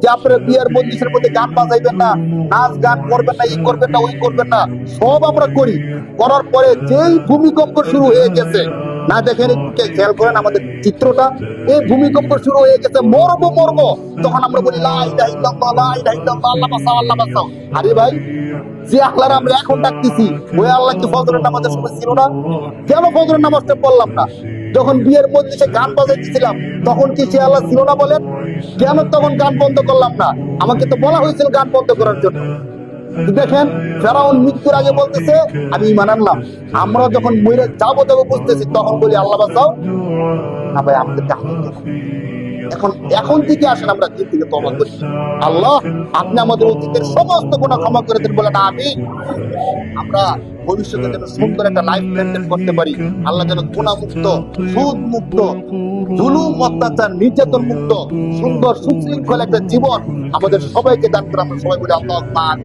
যে আপনারা বিয়ের মন্দিরের মধ্যে গান বাজাইবেন না, নাচ গান করবেন না, ই করবেন না, ওই করবেন না, সব আমরা করি। করার পরে যেই ভূমিকম্প শুরু হয়ে গেছে, না দেখেন খেয়াল করেন আমাদের চিত্রটা, এই ভূমিকম্প শুরু হয়ে গেছে মরবো মরবো তখন আমরা বলি আল্লাহ আল্লাহ আরে ভাই, যে আল্লাহর আমরা এখন ডাকতেছি, ওই আল্লাহ কি ফজরের নামাজের সময় ছিল না? কেন ফজরের নামাজটা পড়লাম না? যখন বিয়ের মধ্যে গান বাজাইতেছিলাম, তখন কি সে আল্লাহ ছিল না বলেন? কেন তখন গান বন্ধ করলাম না। আমাকে তো বলা হয়েছিল গান বন্ধ করার জন্য। দেখেন, ফেরাউন মৃত্যুর আগে বলতেছে, আমি ইমান আনলাম। আমরা যখন মরে যাব যাব বুঝতেছি, তখন বলি, আল্লাহ বাঁচাও। না ভাই, আমাদের এখন এখন থেকে আসেন, আমরা দিন থেকে তবা করি। আল্লাহ, আপনি আমাদের অতীতের সমস্ত গুণা ক্ষমা করে দেন বলেন আমি আমরা ভবিষ্যতে যেন সুন্দর একটা লাইফ মেনটেন করতে পারি। আল্লাহ যেন গুণা মুক্ত সুদ মুক্ত জুলুম, অত্যাচার, নির্যাতন মুক্ত, সুন্দর, সুশৃঙ্খল একটা জীবন আমাদের সবাইকে দান করে। আমরা সবাই বলি, আল্লাহ